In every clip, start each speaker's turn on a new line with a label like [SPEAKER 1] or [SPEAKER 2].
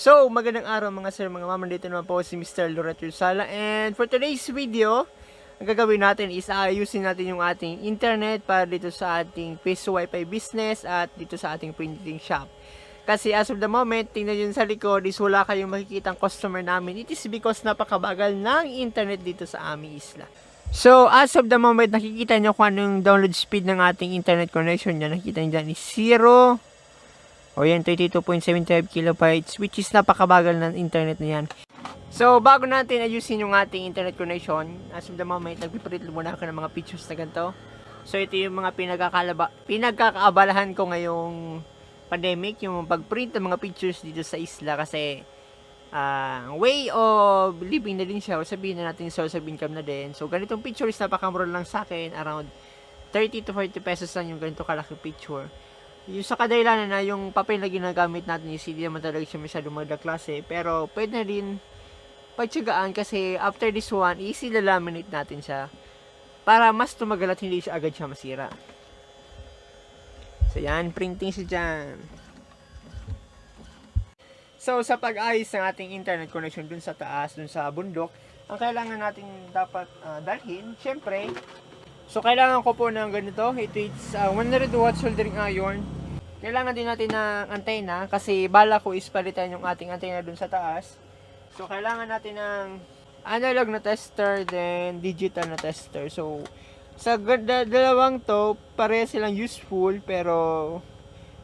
[SPEAKER 1] So, magandang araw mga sir, mga mama. Dito naman po si Mr. Loreto Sala. And for today's video, ang gagawin natin is ayusin natin yung ating internet para dito sa ating Peso Wi-Fi business at dito sa ating printing shop. Kasi as of the moment, tingnan nyo sa likod is wala kayong makikitang customer namin. It is because napakabagal ng internet dito sa aming isla. So, as of the moment, nakikita nyo kung ano yung download speed ng ating internet connection niya. Nakikita nyo dyan is 0, o yan, 32.75 kilobytes, which is napakabagal ng internet na yan. So, bago natin ayusin yung ating internet connection, as of the moment, nagpiprint muna ako ng mga pictures na ganito. So, ito yung mga pinagkakalaba, pinagkakaabalahan ko ngayong pandemic, yung pag-print ng mga pictures dito sa isla kasi ah, way of living na din siya, o sabihin na natin source of income na din. So, ganitong picture is napakamura lang sa akin, around 30 to 40 pesos lang yung ganito kalaki picture. Yung sa kadahilanan na yung papel na ginagamit natin is hindi naman talaga siya masyadong magda-klase. Pero pwede na rin pagtsagaan kasi after this one, easy laminate natin siya para mas tumagal at hindi siya agad siya masira. So yan, printing siya dyan. So sa pag-ayos ng ating internet connection dun sa taas, dun sa bundok, ang kailangan natin dapat ah, dalhin, syempre, So, kailangan ko po ng ganito. Ito is uh, 100 watt soldering iron. Kailangan din natin ng antena kasi bala ko is palitan yung ating antena dun sa taas. So, kailangan natin ng analog na tester then digital na tester. So, sa dalawang to, pare silang useful pero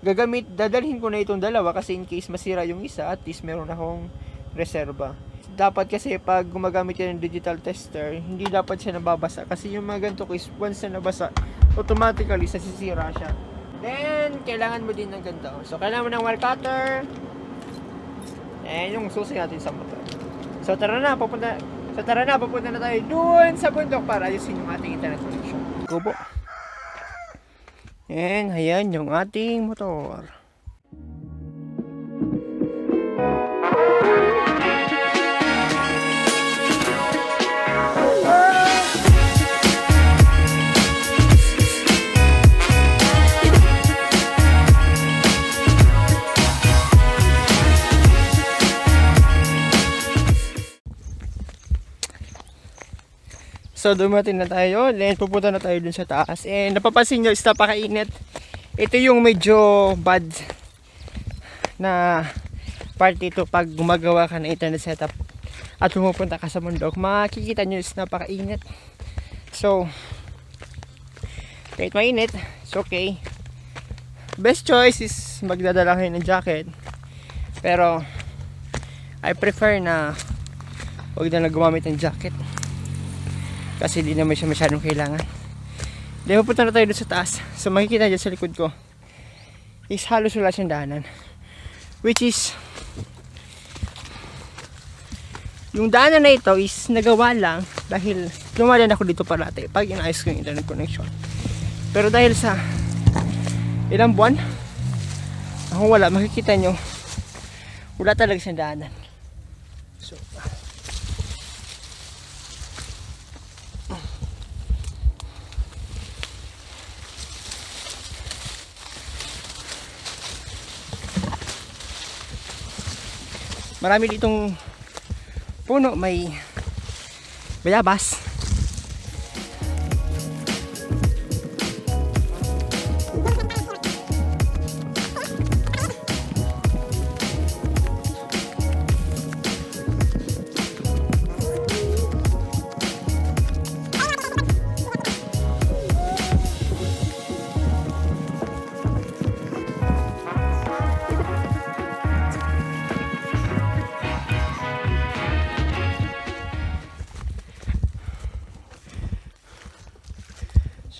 [SPEAKER 1] gagamit, dadalhin ko na itong dalawa kasi in case masira yung isa, at least meron akong reserba dapat kasi pag gumagamit ka ng digital tester, hindi dapat siya nababasa. Kasi yung mga ganito is once na nabasa, automatically sasisira siya. Then, kailangan mo din ng ganito. So, kailangan mo ng wire cutter. And yung susi natin sa motor. So, tara na, pupunta, so, tara na, pupunta na tayo doon sa bundok para ayusin yung ating internet connection. Po. And, ayan yung ating motor. So dumating na tayo, then pupunta na tayo dun sa taas. And napapansin nyo is napakainit. Ito yung medyo bad na part dito pag gumagawa ka ng internet setup at pumupunta ka sa bundok. Makikita nyo is napakainit. So, kahit mainit, it's okay. Best choice is magdadala kayo ng jacket. Pero, I prefer na huwag na gumamit ng jacket kasi di naman siya masyadong kailangan. Then pupunta na tayo doon sa taas. So makikita dyan sa likod ko is halos wala siyang daanan. Which is yung daanan na ito is nagawa lang dahil lumalan ako dito parati pag inaayos ko yung internet connection. Pero dahil sa ilang buwan ako wala, makikita nyo wala talaga siyang daanan. So, marami ditong puno. May bayabas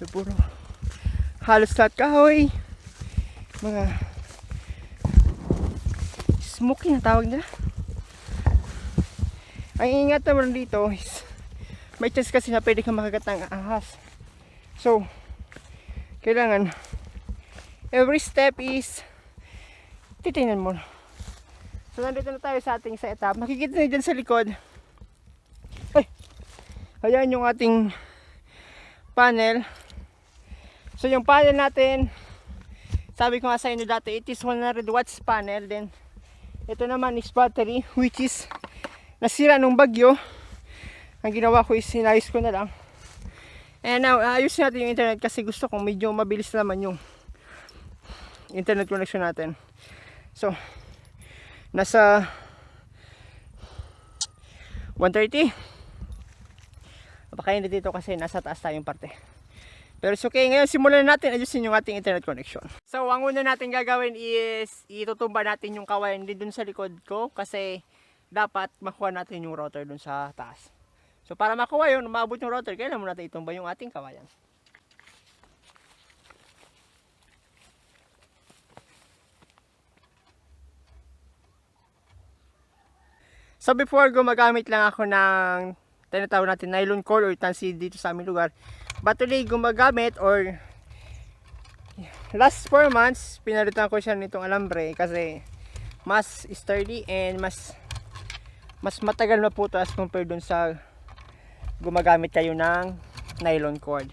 [SPEAKER 1] puro. Halos lahat kahoy mga smoky na tawag nila. Ang ingat naman dito is may chance kasi na pwede kang makagat ng ahas. So kailangan every step is titingnan mo. So nandito na tayo sa ating setup makikita nyo dyan sa likod. Ay! Ayan yung ating panel So yung panel natin, sabi ko nga sa inyo dati, it is 100 watts panel. Then, Ito naman is battery which is nasira nung bagyo. Ang ginawa ko is sinayos ko na lang. And now, ayusin natin yung internet kasi gusto kong medyo mabilis naman yung internet connection natin. So, nasa 130. Napakainit dito kasi nasa taas tayong parte. Pero it's okay. Ngayon, simulan na natin ayusin yung ating internet connection. So, ang una natin gagawin is itutumba natin yung kawayan din dun sa likod ko kasi dapat makuha natin yung router dun sa taas. So, para makuha yun, maabot yung router, kailangan mo natin itumba yung ating kawayan. So before gumagamit lang ako ng tinatawag natin nylon cord or tansi dito sa aming lugar. Today gumagamit or last 4 months pinalitan ko siya nitong alambre kasi mas sturdy and mas mas matagal na po as compared dun sa gumagamit kayo ng nylon cord.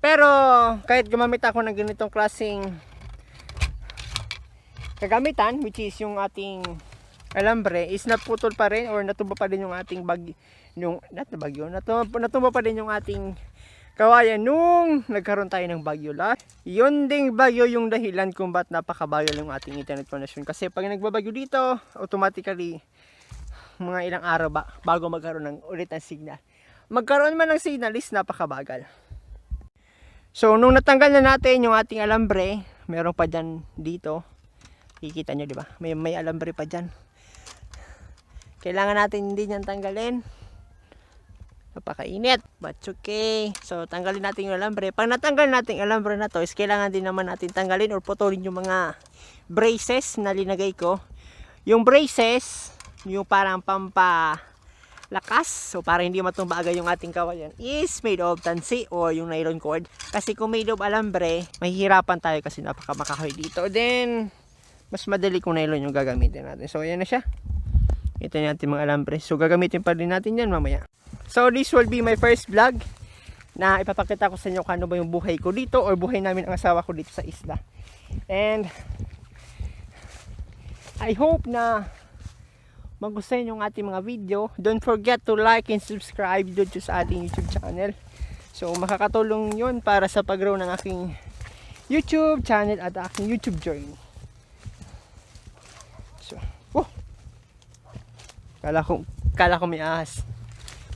[SPEAKER 1] Pero kahit gumamit ako ng ganitong klaseng kagamitan which is yung ating alambre is naputol pa rin or natumba pa din yung ating bag yung not na bagyo natumba, natumba pa din yung ating kawayan nung nagkaroon tayo ng bagyo lahat yun ding bagyo yung dahilan kung ba't napakabagal yung ating internet connection. Kasi pag nagbabagyo dito automatically mga ilang araw ba bago magkaroon ng ulit ng signal. Magkaroon man ng signal is napakabagal. So nung natanggal na natin yung ating alambre meron pa dyan dito. Kikita nyo di ba? May, may alambre pa dyan. Kailangan natin hindi niyan tanggalin. Napakainit. But okay. So, tanggalin natin yung alambre. Pag natanggal natin yung alambre na to, is kailangan din naman natin tanggalin or putulin yung mga braces na linagay ko. Yung braces, yung parang pampa lakas, so para hindi matumba agad yung ating kawayan, is made of tansi or yung nylon cord. Kasi kung made of alambre, mahihirapan tayo kasi napaka makahoy dito. Then, mas madali kung nylon yung gagamitin natin. So, ayan na siya. Ito na natin mga alambre. So gagamitin pa rin natin yan mamaya. So this will be my first vlog na ipapakita ko sa inyo kung ano ba yung buhay ko dito or buhay namin ang asawa ko dito sa isla. And I hope na magustuhan yung ating mga video. Don't forget to like and subscribe dito sa ating YouTube channel. So makakatulong yun para sa pag-grow ng aking YouTube channel at aking YouTube journey. So, oh, Kala ko, kala ko may ahas.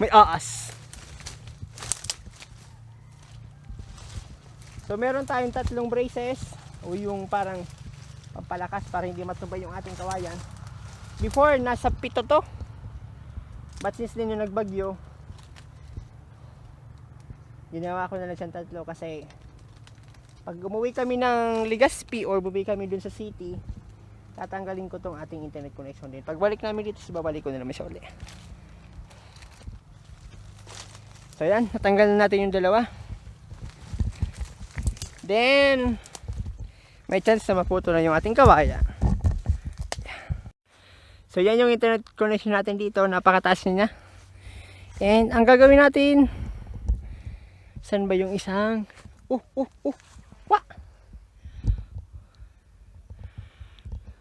[SPEAKER 1] May aas. So meron tayong tatlong braces o yung parang pampalakas para hindi matumba yung ating kawayan. Before nasa pito to. But since din yung nagbagyo, ginawa ko na lang siyang tatlo kasi pag umuwi kami ng Legazpi or bumili kami dun sa city, tatanggalin ko tong ating internet connection din. Pagbalik namin dito, babalik ko na naman siya uli. So yan, natanggal na natin yung dalawa. Then, may chance na maputo na yung ating kawaya. So yan yung internet connection natin dito, napakataas niya. And ang gagawin natin, saan ba yung isang, uh, uh, uh, wa!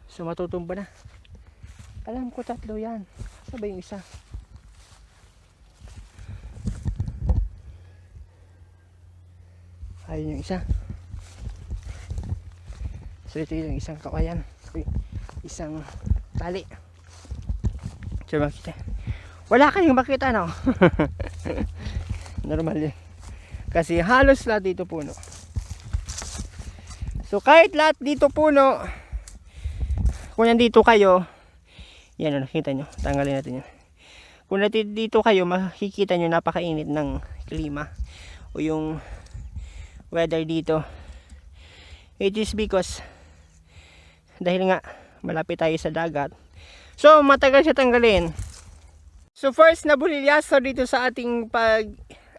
[SPEAKER 1] So matutumba na. Alam ko tatlo yan. Saan ba yung isa? Ayun yung isa. So ito yung isang kawayan. Isang tali. So makita. Wala kayong makita no? Normal yun. Kasi halos lahat dito puno. So kahit lahat dito puno, kung nandito kayo, yan o, nakita nyo. Tanggalin natin yan. Kung dito kayo, makikita nyo napakainit ng klima. O yung weather dito. It is because dahil nga malapit tayo sa dagat. So matagal siya tanggalin. So first na bulilyaso dito sa ating pag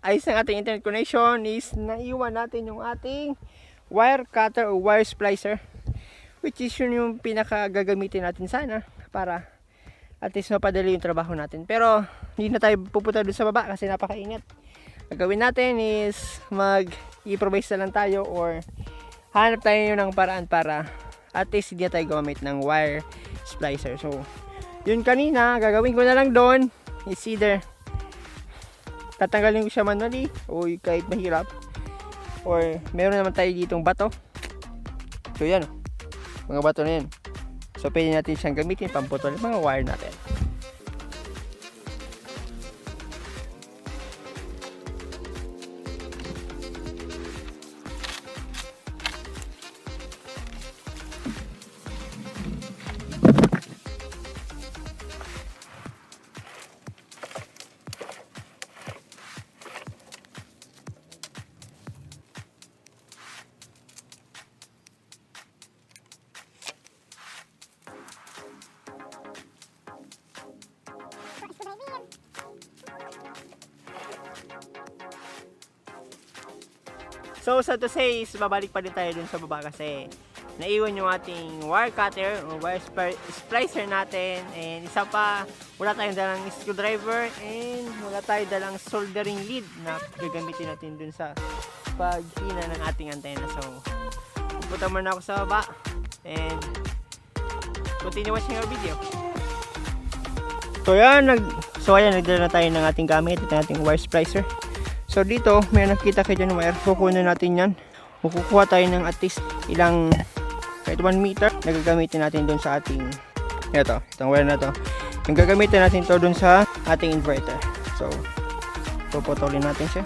[SPEAKER 1] ayos ng ating internet connection is naiwan natin yung ating wire cutter o wire splicer which is yun yung pinaka gagamitin natin sana para at least mapadali yung trabaho natin. Pero hindi na tayo pupunta doon sa baba kasi napakainit. Ang gawin natin is mag improvise na lang tayo or hanap tayo ng paraan para at least hindi tayo gumamit ng wire splicer. So, Yun kanina, gagawin ko na lang doon is either tatanggalin ko siya manually o kahit mahirap or meron naman tayo ditong bato. So yan, mga bato na yan. So pwede natin siyang gamitin pamputol mga wire natin. So, so to say is babalik pa din tayo dun sa baba kasi naiwan yung ating wire cutter o wire spli- splicer natin and isa pa, wala tayong dalang screwdriver and wala tayong dalang soldering lead na gagamitin natin dun sa paghina ng ating antena. So, pupunta muna ako sa baba and continue watching our video. So yan, nag, so ayan, nagdala na tayo ng ating gamit, yung ating wire splicer. So dito, may nakita kayo dyan wire. Kukunin natin yan. Kukuha tayo ng at least ilang kahit 1 meter na gagamitin natin doon sa ating ito, itong wire na to. Yung gagamitin natin to doon sa ating inverter. So, puputulin natin siya.